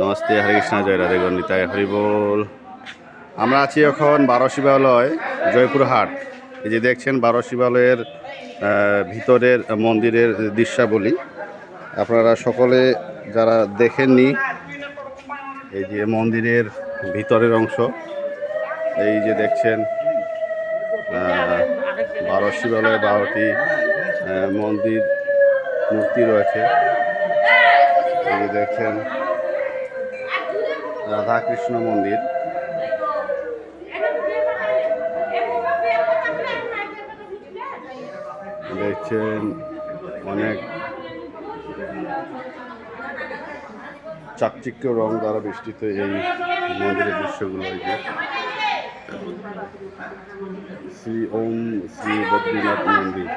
নমস্তে, হরে কৃষ্ণ, জয় রাধে গণ্ডিতায় হরিবোল আমরা আছি এখন বারো শিবালয় জয়পুরহাট এই যে দেখছেন, বারো শিবালয়ের ভিতরের মন্দিরের দৃশ্যাবলী। আপনারা সকলে যারা দেখেননি, এই যে মন্দিরের ভিতরের অংশ, এই যে দেখছেন বারো শিবালয়ে বারোটি মন্দির মূর্তি রয়েছে। এই দেখছেন রাধাকৃষ্ণ মন্দির। দেখছেন অনেক চাকচিক্য রং দ্বারা বেষ্টিত এই মন্দিরের দৃশ্যগুলো যে। শ্রী ওম শ্রী বদ্রীনাথ মন্দির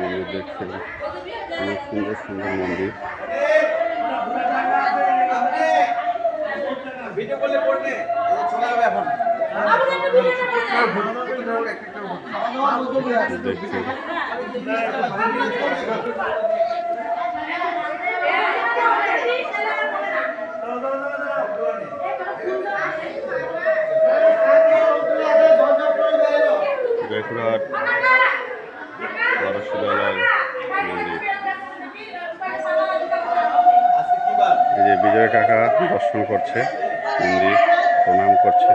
এই যে দেখছেন। অনেক সুন্দর সুন্দর মন্দির ভিডিও করলে পড়বে চলে যাবে এখন দেখছেন জয়পুরহাট পরশুরালয় মন্দির আজকে কি বার এই যে বিজয় কাকা দর্শন করছে মন্দির প্রণাম করছে।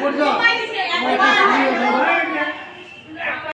Put